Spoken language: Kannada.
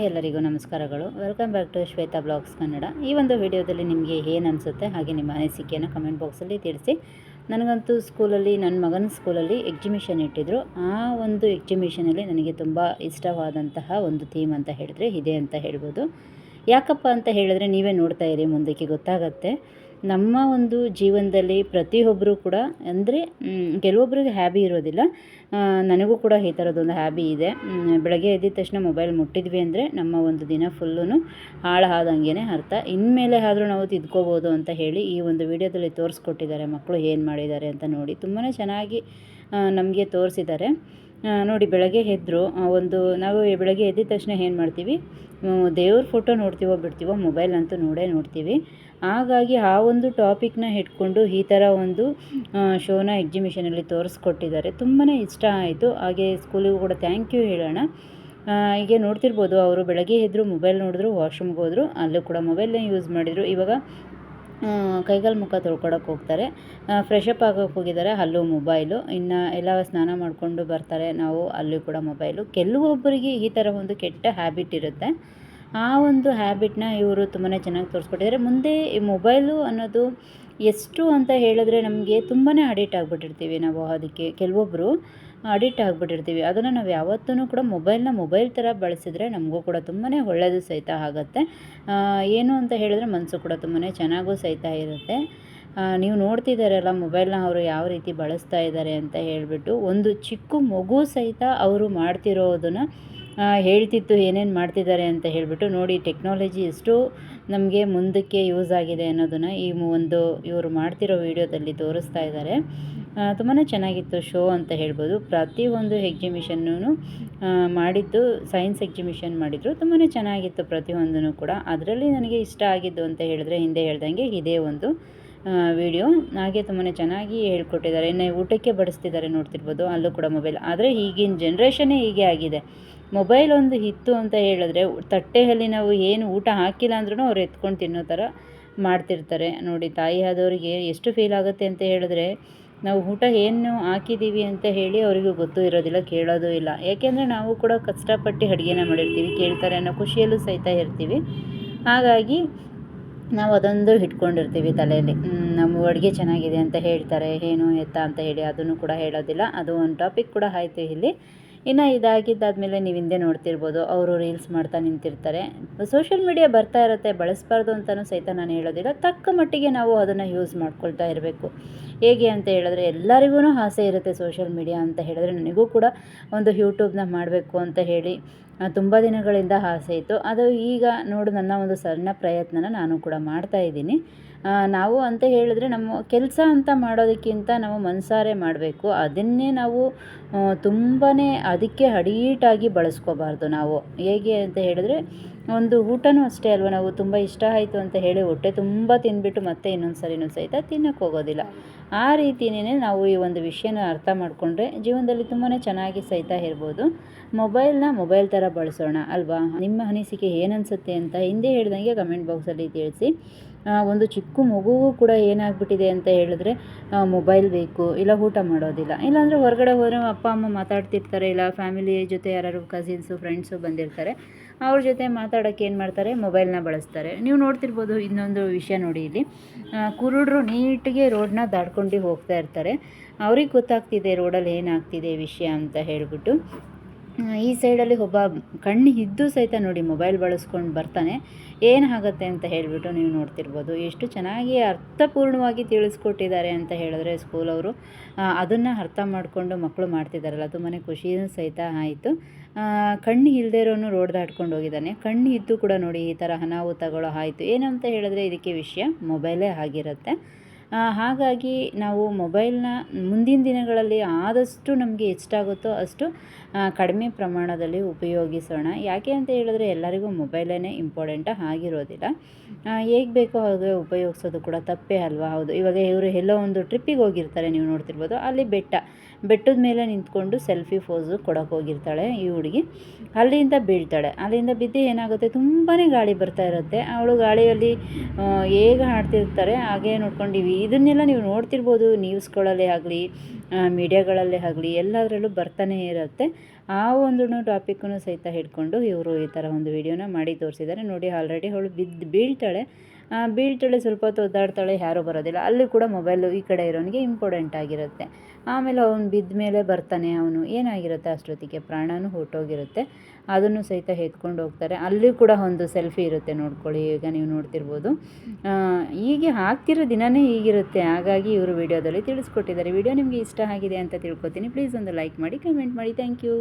ನಮಸ್ಕಾರಗಳು. Welcome back to Shweta blogs Kannada. ಈ ಒಂದು ವಿಡಿಯೋದಲ್ಲಿ ನಿಮಗೆ ಏನು ಅನಿಸುತ್ತೆ ಹಾಗೆ ನಿಮ್ಮ ಅನಿಸಿಕೆಯನ್ನು ಕಮೆಂಟ್ ಬಾಕ್ಸಲ್ಲಿ ತಿಳಿಸಿ. ನನಗಂತೂ ಸ್ಕೂಲಲ್ಲಿ ನನ್ನ ಮಗನ ಸ್ಕೂಲಲ್ಲಿ ಎಕ್ಸಿಬಿಷನ್ ಇಟ್ಟಿದ್ದರು ಆ ಒಂದು ಎಕ್ಸಿಮಿಷನಲ್ಲಿ ನನಗೆ ತುಂಬ ಇಷ್ಟವಾದಂತಹ ಒಂದು ಥೀಮ್ ಅಂತ ಹೇಳಿದ್ರೆ ಇದೆ ಅಂತ ಹೇಳ್ಬೋದು. ಯಾಕಪ್ಪ ಅಂತ ಹೇಳಿದ್ರೆ ನೀವೇ ನೋಡ್ತಾ ಇರಿ ಮುಂದಕ್ಕೆ ಗೊತ್ತಾಗತ್ತೆ. ನಮ್ಮ ಒಂದು ಜೀವನದಲ್ಲಿ ಪ್ರತಿಯೊಬ್ಬರು ಕೂಡ ಅಂದರೆ ಕೆಲವೊಬ್ಬರಿಗೆ ಹ್ಯಾಬಿ ಇರೋದಿಲ್ಲ. ನನಗೂ ಕೂಡ ಈ ಥರದೊಂದು ಹ್ಯಾಬಿ ಇದೆ. ಬೆಳಗ್ಗೆ ಎದ್ದಿದ ತಕ್ಷಣ ಮೊಬೈಲ್ ಮುಟ್ಟಿದ್ವಿ ಅಂದರೆ ನಮ್ಮ ಒಂದು ದಿನ ಫುಲ್ಲೂ ಹಾಳಾದಂಗೆ ಅರ್ಥ. ಇನ್ಮೇಲೆ ಆದರೂ ನಾವು ತಿದ್ಕೋಬೋದು ಅಂತ ಹೇಳಿ ಈ ಒಂದು ವಿಡಿಯೋದಲ್ಲಿ ತೋರಿಸ್ಕೊಟ್ಟಿದ್ದಾರೆ ಮಕ್ಕಳು ಏನು ಮಾಡಿದ್ದಾರೆ ಅಂತ ನೋಡಿ. ತುಂಬಾ ಚೆನ್ನಾಗಿ ನಮಗೆ ತೋರಿಸಿದ್ದಾರೆ. ನೋಡಿ, ಬೆಳಗ್ಗೆ ಎದ್ದರು ಒಂದು, ನಾವು ಬೆಳಗ್ಗೆ ಎದ್ದಿದ ತಕ್ಷಣ ಏನು ಮಾಡ್ತೀವಿ? ದೇವ್ರ ಫೋಟೋ ನೋಡ್ತೀವೋ ಬಿಡ್ತೀವೋ ಮೊಬೈಲ್ ಅಂತೂ ನೋಡೇ ನೋಡ್ತೀವಿ. ಹಾಗಾಗಿ ಆ ಒಂದು ಟಾಪಿಕ್ನ ಇಟ್ಕೊಂಡು ಈ ಥರ ಒಂದು ಶೋನ ಎಕ್ಸಿಬಿಷನಲ್ಲಿ ತೋರಿಸ್ಕೊಟ್ಟಿದ್ದಾರೆ. ತುಂಬಾ ಇಷ್ಟ ಆಯಿತು. ಹಾಗೆ ಸ್ಕೂಲಿಗೂ ಕೂಡ ಥ್ಯಾಂಕ್ ಯು ಹೇಳೋಣ. ಹೀಗೆ ನೋಡ್ತಿರ್ಬೋದು, ಅವರು ಬೆಳಗ್ಗೆ ಎದ್ದರು ಮೊಬೈಲ್ ನೋಡಿದ್ರು ವಾಶ್ರೂಮ್ಗೆ ಹೋದರು, ಅಲ್ಲೂ ಕೂಡ ಮೊಬೈಲ್ನೇ ಯೂಸ್ ಮಾಡಿದರು. ಇವಾಗ ಕೈಕಾಲು ಮುಖ ತೊಳ್ಕೊಳಕ್ಕೆ ಹೋಗ್ತಾರೆ. ಫ್ರೆಶ್ ಅಪ್ ಆಗೋಕ್ಕೆ ಹೋಗಿದ್ದಾರೆ ಅಲ್ಲೂ ಮೊಬೈಲು ಇನ್ನು ಎಲ್ಲ ಸ್ನಾನ ಮಾಡಿಕೊಂಡು ಬರ್ತಾರೆ ನಾವು, ಅಲ್ಲೂ ಕೂಡ ಮೊಬೈಲು ಕೆಲವೊಬ್ಬರಿಗೆ ಈ ಥರ ಒಂದು ಕೆಟ್ಟ ಹ್ಯಾಬಿಟ್ ಇರುತ್ತೆ. ಆ ಒಂದು ಹ್ಯಾಬಿಟ್ನ ಇವರು ತುಂಬಾ ಚೆನ್ನಾಗಿ ತೋರಿಸ್ಕೊಟ್ಟಿದ್ದಾರೆ ಮುಂದೆ ಈ ಮೊಬೈಲು ಅನ್ನೋದು ಎಷ್ಟು ಅಂತ ಹೇಳಿದ್ರೆ ನಮಗೆ ತುಂಬಾ ಅಡಿಟ್ ಆಗಿಬಿಟ್ಟಿರ್ತೀವಿ ನಾವು ಅದಕ್ಕೆ. ಕೆಲವೊಬ್ಬರು ಅಡಿಟ್ ಆಗಿಬಿಟ್ಟಿರ್ತೀವಿ. ಅದನ್ನು ನಾವು ಯಾವತ್ತೂ ಕೂಡ ಮೊಬೈಲ್ನ ಮೊಬೈಲ್ ಥರ ಬಳಸಿದ್ರೆ ನಮಗೂ ಕೂಡ ತುಂಬಾ ಒಳ್ಳೆಯದು ಸಹಿತ ಆಗುತ್ತೆ. ಏನು ಅಂತ ಹೇಳಿದ್ರೆ ಮನಸ್ಸು ಕೂಡ ತುಂಬಾ ಚೆನ್ನಾಗೂ ಸಹಿತ ಇರುತ್ತೆ. ನೀವು ನೋಡ್ತಿದ್ದಾರಲ್ಲ ಮೊಬೈಲ್ನ ಅವರು ಯಾವ ರೀತಿ ಬಳಸ್ತಾ ಇದ್ದಾರೆ ಅಂತ ಹೇಳಿಬಿಟ್ಟು ಒಂದು ಚಿಕ್ಕ ಮಗು ಸಹಿತ ಅವರು ಮಾಡ್ತಿರೋದನ್ನು ಹೇಳ್ತಿತ್ತು ಏನೇನು ಮಾಡ್ತಿದ್ದಾರೆ ಅಂತ ಹೇಳಿಬಿಟ್ಟು ನೋಡಿ ಟೆಕ್ನಾಲಜಿ ಎಷ್ಟು ನಮಗೆ ಮುಂದಕ್ಕೆ ಯೂಸ್ ಆಗಿದೆ ಅನ್ನೋದನ್ನು ಈ ಒಂದು ಇವರು ಮಾಡ್ತಿರೋ ವಿಡಿಯೋದಲ್ಲಿ ತೋರಿಸ್ತಾ ಇದ್ದಾರೆ ತುಂಬಾ ಚೆನ್ನಾಗಿತ್ತು ಶೋ ಅಂತ ಹೇಳ್ಬೋದು. ಪ್ರತಿಯೊಂದು ಎಕ್ಸಿಬಿಷನ್ನೂ ಮಾಡಿದ್ದು ಸೈನ್ಸ್ ಎಕ್ಸಿಬಿಷನ್ ಮಾಡಿದರು ತುಂಬಾ ಚೆನ್ನಾಗಿತ್ತು ಪ್ರತಿಯೊಂದೂ ಕೂಡ. ಅದರಲ್ಲಿ ನನಗೆ ಇಷ್ಟ ಆಗಿದ್ದು ಅಂತ ಹೇಳಿದ್ರೆ ಹಿಂದೆ ಹೇಳ್ದಂಗೆ ಇದೇ ಒಂದು ವಿಡಿಯೋ. ಹಾಗೆ ತುಂಬಾ ಚೆನ್ನಾಗಿ ಹೇಳ್ಕೊಟ್ಟಿದ್ದಾರೆ. ಇನ್ನು ಊಟಕ್ಕೆ ಬಡಿಸ್ತಿದ್ದಾರೆ ನೋಡ್ತಿರ್ಬೋದು, ಅಲ್ಲೂ ಕೂಡ ಮೊಬೈಲ್ ಆದರೆ ಈಗಿನ ಜನ್ರೇಷನ್ನೇ ಹೀಗೆ ಆಗಿದೆ. ಮೊಬೈಲ್ ಒಂದು ಇತ್ತು ಅಂತ ಹೇಳಿದ್ರೆ ತಟ್ಟೆಯಲ್ಲಿ ನಾವು ಏನು ಊಟ ಹಾಕಿಲ್ಲ ಅಂದ್ರೂ ಅವ್ರು ಎತ್ಕೊಂಡು ತಿನ್ನೋ ಥರ ಮಾಡ್ತಿರ್ತಾರೆ. ನೋಡಿ, ತಾಯಿ ಆದವರಿಗೆ ಎಷ್ಟು ಫೀಲ್ ಆಗುತ್ತೆ ಅಂತ ಹೇಳಿದ್ರೆ ನಾವು ಊಟ ಏನು ಹಾಕಿದ್ದೀವಿ ಅಂತ ಹೇಳಿ ಅವರಿಗೂ ಗೊತ್ತೂ ಇರೋದಿಲ್ಲ, ಕೇಳೋದು ಇಲ್ಲ. ಯಾಕೆಂದರೆ ನಾವು ಕೂಡ ಕಷ್ಟಪಟ್ಟು ಅಡುಗೆನ ಮಾಡಿರ್ತೀವಿ, ಕೇಳ್ತಾರೆ ಅನ್ನೋ ಖುಷಿಯಲ್ಲೂ ಸಹಿತ ಇರ್ತೀವಿ. ಹಾಗಾಗಿ ನಾವು ಅದೊಂದು ಇಟ್ಕೊಂಡಿರ್ತೀವಿ ತಲೆಯಲ್ಲಿ. ನಮ್ಮ ಅಡುಗೆ ಚೆನ್ನಾಗಿದೆ ಅಂತ ಹೇಳ್ತಾರೆ, ಏನು ಎತ್ತ ಅಂತ ಹೇಳಿ ಅದನ್ನು ಕೂಡ ಹೇಳೋದಿಲ್ಲ. ಅದು ಒಂದು ಟಾಪಿಕ್ ಕೂಡ ಆಯಿತು ಇಲ್ಲಿ. ಇನ್ನು ಇದಾಗಿದ್ದಾದಮೇಲೆ ನೀವು ಹಿಂದೆ ನೋಡ್ತಿರ್ಬೋದು. ಅವರು ರೀಲ್ಸ್ ಮಾಡ್ತಾ ನಿಂತಿರ್ತಾರೆ. ಸೋಷಿಯಲ್ ಮೀಡಿಯಾ ಬರ್ತಾ ಇರುತ್ತೆ, ಬಳಸಬಾರ್ದು ಅಂತಲೂ ಸಹಿತ ನಾನು ಹೇಳೋದಿಲ್ಲ. ತಕ್ಕ ಮಟ್ಟಿಗೆ ನಾವು ಅದನ್ನು ಯೂಸ್ ಮಾಡ್ಕೊಳ್ತಾ ಇರಬೇಕು. ಹೇಗೆ ಅಂತ ಹೇಳಿದ್ರೆ ಎಲ್ಲರಿಗೂ ಆಸೆ ಇರುತ್ತೆ ಸೋಷಿಯಲ್ ಮೀಡಿಯಾ ಅಂತ ಹೇಳಿದ್ರೆ ನನಗೂ ಕೂಡ ಒಂದು ಯೂಟ್ಯೂಬ್ನ ಮಾಡಬೇಕು ಅಂತ ಹೇಳಿ. ತುಂಬ ದಿನಗಳಿಂದ ಆಸೆ ಇತ್ತು. ಅದು ಈಗ ನೋಡು ನನ್ನ ಒಂದು ಸಣ್ಣ ಪ್ರಯತ್ನನ ನಾನು ಕೂಡ ಮಾಡ್ತಾ ಇದ್ದೀನಿ. ನಾವು ಅಂತ ಹೇಳಿದ್ರೆ ನಮ್ಮ ಕೆಲಸ ಅಂತ ಮಾಡೋದಕ್ಕಿಂತ ನಾವು ಮನಸಾರೆ ಮಾಡಬೇಕು. ಅದನ್ನೇ ನಾವು ತುಂಬಾ ಅದಕ್ಕೆ ಅಡೀಟಾಗಿ ಬಳಸ್ಕೋಬಾರ್ದು ನಾವು. ಹೇಗೆ ಅಂತ ಹೇಳಿದ್ರೆ ಒಂದು ಊಟನೂ ಅಷ್ಟೇ ಅಲ್ವ? ನಾವು ತುಂಬ ಇಷ್ಟ ಆಯಿತು ಅಂತ ಹೇಳಿ ಹೊಟ್ಟೆ ತುಂಬ ತಿಂದ್ಬಿಟ್ಟು ಮತ್ತೆ ಇನ್ನೊಂದು ಸರಿನೂ ಸಹಿತ ತಿನ್ನಕ್ಕೆ ಹೋಗೋದಿಲ್ಲ. ಆ ರೀತಿಯೇ ನಾವು ಈ ಒಂದು ವಿಷಯನ ಅರ್ಥ ಮಾಡಿಕೊಂಡ್ರೆ ಜೀವನದಲ್ಲಿ ತುಂಬಾ ಚೆನ್ನಾಗಿ ಸಹಿತ ಇರ್ಬೋದು. ಮೊಬೈಲ್ನ ಮೊಬೈಲ್ ಥರ ಬಳಸೋಣ ಅಲ್ವಾ? ನಿಮ್ಮ ಅನಿಸಿಕೆ ಏನನ್ಸುತ್ತೆ ಅಂತ ಹಿಂದೆ ಹೇಳ್ದಂಗೆ ಕಮೆಂಟ್ ಬಾಕ್ಸಲ್ಲಿ ತಿಳಿಸಿ. ಒಂದು ಚಿಕ್ಕ ಮಗುವು ಕೂಡ ಏನಾಗ್ಬಿಟ್ಟಿದೆ ಅಂತ ಹೇಳಿದ್ರೆ ಮೊಬೈಲ್ ಬೇಕು, ಇಲ್ಲ ಊಟ ಮಾಡೋದಿಲ್ಲ. ಇಲ್ಲಾಂದರೆ ಹೊರಗಡೆ ಹೋದರೆ ಅಪ್ಪ, ಅಮ್ಮ ಮಾತಾಡ್ತಿರ್ತಾರೆ, ಇಲ್ಲ ಫ್ಯಾಮಿಲಿ ಜೊತೆ ಯಾರು ಕಸಿನ್ಸು ಫ್ರೆಂಡ್ಸು ಬಂದಿರ್ತಾರೆ, ಅವ್ರ ಜೊತೆ ಮಾತಾಡೋಕ್ಕೆ ಏನು ಮಾಡ್ತಾರೆ ಮೊಬೈಲ್ನ ಬಳಸ್ತಾರೆ. ನೀವು ನೋಡ್ತಿರ್ಬೋದು ಇನ್ನೊಂದು ವಿಷಯ ನೋಡಿ ಇಲ್ಲಿ. ಕುರುಡ್ರು ನೀಟಿಗೆ ರೋಡ್ನ ದಾಟ್ಕೊಂಡು ಹೋಗ್ತಾ ಇರ್ತಾರೆ. ಅವ್ರಿಗೆ ಗೊತ್ತಾಗ್ತಿದೆ ರೋಡಲ್ಲಿ ಏನಾಗ್ತಿದೆ ವಿಷಯ ಅಂತ ಹೇಳಿಬಿಟ್ಟು. ಈ ಸೈಡಲ್ಲಿ ಒಬ್ಬ ಕಣ್ಣು ಇದ್ದು ಸಹಿತ ನೋಡಿ ಮೊಬೈಲ್ ಬಳಸ್ಕೊಂಡು ಬರ್ತಾನೆ. ಏನಾಗುತ್ತೆ ಅಂತ ಹೇಳಿಬಿಟ್ಟು ನೀವು ನೋಡ್ತಿರ್ಬೋದು. ಎಷ್ಟು ಚೆನ್ನಾಗಿ ಅರ್ಥಪೂರ್ಣವಾಗಿ ತಿಳಿಸ್ಕೊಟ್ಟಿದ್ದಾರೆ ಅಂತ ಹೇಳಿದ್ರೆ ಸ್ಕೂಲವರು ಅದನ್ನು ಅರ್ಥ ಮಾಡಿಕೊಂಡು ಮಕ್ಕಳು ಮಾಡ್ತಿದ್ದಾರಲ್ಲ ತುಂಬಾ ಖುಷಿಯೂ ಸಹಿತ ಆಯಿತು. ಕಣ್ಣು ಇಲ್ಲದೇ ಇರೋನು ರೋಡ್ ದಾಟ್ಕೊಂಡು ಹೋಗಿದ್ದಾನೆ. ಕಣ್ಣು ಇದ್ದು ಕೂಡ ನೋಡಿ ಈ ಥರ ಅನಾಹುತಗಳು ಆಯಿತು. ಏನಂತ ಹೇಳಿದ್ರೆ ಇದಕ್ಕೆ ವಿಷಯ ಮೊಬೈಲೇ ಆಗಿರುತ್ತೆ. ಹಾಗಾಗಿ ನಾವು ಮೊಬೈಲ್ನ ಮುಂದಿನ ದಿನಗಳಲ್ಲಿ ಆದಷ್ಟು ನಮಗೆ ಎಷ್ಟಾಗುತ್ತೋ ಅಷ್ಟು ಕಡಿಮೆ ಪ್ರಮಾಣದಲ್ಲಿ ಉಪಯೋಗಿಸೋಣ. ಯಾಕೆ ಅಂತ ಹೇಳಿದ್ರೆ ಎಲ್ಲರಿಗೂ ಮೊಬೈಲೇ ಇಂಪಾರ್ಟೆಂಟ್ ಆಗಿರೋದಿಲ್ಲ. ಹೇಗೆ ಬೇಕೋ ಹಾಗೆ ಉಪಯೋಗಿಸೋದು ಕೂಡ ತಪ್ಪೇ ಅಲ್ವಾ? ಹೌದು, ಇವಾಗ ಇವರು ಎಲ್ಲೋ ಒಂದು ಟ್ರಿಪ್ಪಿಗೆ ಹೋಗಿರ್ತಾರೆ, ನೀವು ನೋಡ್ತಿರ್ಬೋದು. ಅಲ್ಲಿ ಬೆಟ್ಟ, ಬೆಟ್ಟದ ಮೇಲೆ ನಿಂತ್ಕೊಂಡು ಸೆಲ್ಫಿ ಫೋಸು ಕೊಡೋಕೆ ಹೋಗಿರ್ತಾಳೆ ಈ ಹುಡುಗಿ. ಅಲ್ಲಿಂದ ಬೀಳ್ತಾಳೆ. ಅಲ್ಲಿಂದ ಬಿದ್ದು ಏನಾಗುತ್ತೆ? ತುಂಬಾ ಗಾಳಿ ಬರ್ತಾ ಇರುತ್ತೆ. ಅವಳು ಗಾಳಿಯಲ್ಲಿ ಹೇಗೆ ಹಾಡ್ತಿರ್ತಾರೆ ಹಾಗೆ ನೋಡ್ಕೊಂಡಿವಿ. ಇದನ್ನೆಲ್ಲ ನೀವು ನೋಡ್ತಿರ್ಬೋದು ನ್ಯೂಸ್ಗಳಲ್ಲೇ ಆಗಲಿ ಮೀಡಿಯಾಗಳಲ್ಲೇ ಆಗಲಿ, ಎಲ್ಲದರಲ್ಲೂ ಬರ್ತಾನೆ ಇರುತ್ತೆ. ಆ ಒಂದು ಟಾಪಿಕ್ಕನ್ನು ಸಹಿತ ಹಿಡ್ಕೊಂಡು ಇವರು ಈ ಥರ ಒಂದು ವಿಡಿಯೋನ ಮಾಡಿ ತೋರಿಸಿದ್ದಾರೆ. ನೋಡಿ ಆಲ್ರೆಡಿ ಅವಳು ಬಿದ್ದು ಬೀಳ್ತಾಳೆ. ಬೀಳ್ತಾಳೆ ಸ್ವಲ್ಪ ಹೊತ್ತು ಒದ್ದಾಡ್ತಾಳೆ, ಯಾರೂ ಬರೋದಿಲ್ಲ. ಅಲ್ಲಿ ಕೂಡ ಮೊಬೈಲು ಈ ಕಡೆ ಇರೋನಿಗೆ ಇಂಪಾರ್ಟೆಂಟ್ ಆಗಿರುತ್ತೆ. ಆಮೇಲೆ ಅವನು ಬಿದ್ದ ಮೇಲೆ ಬರ್ತಾನೆ ಅವನು. ಏನಾಗಿರುತ್ತೆ ಅಷ್ಟೊತ್ತಿಗೆ? ಪ್ರಾಣನೂ ಹೊರ್ಟೋಗಿರುತ್ತೆ ಅದನ್ನು ಸಹಿತ ಎತ್ಕೊಂಡು ಹೋಗ್ತಾರೆ. ಅಲ್ಲಿ ಕೂಡ ಒಂದು ಸೆಲ್ಫಿ ಇರುತ್ತೆ ನೋಡ್ಕೊಳ್ಳಿ. ಈಗ ನೀವು ನೋಡ್ತಿರ್ಬೋದು. ಹೀಗೆ ಹಾಕ್ತಿರೋ ದಿನವೇ ಹೀಗಿರುತ್ತೆ. ಹಾಗಾಗಿ ಇವರು ವಿಡಿಯೋದಲ್ಲಿ ತಿಳಿಸ್ಕೊಟ್ಟಿದ್ದಾರೆ. ವಿಡಿಯೋ ನಿಮಗೆ ಇಷ್ಟ ಆಗಿದೆ ಅಂತ ತಿಳ್ಕೊತೀನಿ. ಪ್ಲೀಸ್ ಒಂದು ಲೈಕ್ ಮಾಡಿ ಕಮೆಂಟ್ ಮಾಡಿ. Thank you